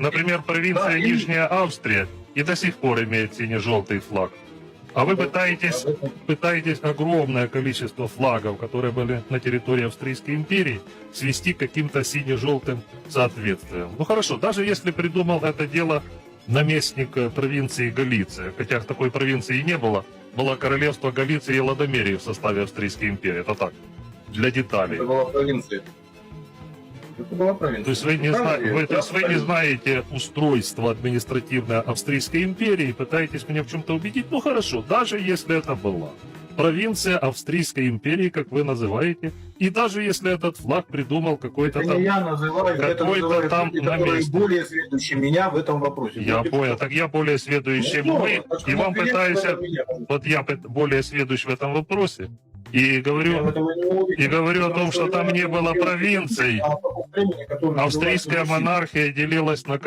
Например, провинция Нижняя Австрия и до сих пор имеет сине-желтый флаг. А вы пытаетесь, пытаетесь огромное количество флагов, которые были на территории Австрийской империи, свести к каким-то сине-желтым соответствием. Ну хорошо, даже если придумал это дело наместник э, провинции Галиция, хотя такой провинции и не было, было королевство Галиции и Ладомерии в составе Австрийской империи. Это так, для деталей. Это была провинция. Это была провинция. То есть вы не, зна- вы, то есть вы не знаете устройство административное Австрийской империи, пытаетесь меня в чем-то убедить? Ну хорошо, даже если это была провинция Австрийской империи, как вы называете, и даже если этот флаг придумал какой-то Это там... я называю, это какой-то называют там люди, которые наместник. более сведущие меня в этом вопросе. Я и понял, так я более сведущий, чем Ну, вы, и вам пытаюсь... это. Вот я более сведущ в этом вопросе, и говорю, и говорю о том, что там не было провинций, которое австрийская монархия делилась на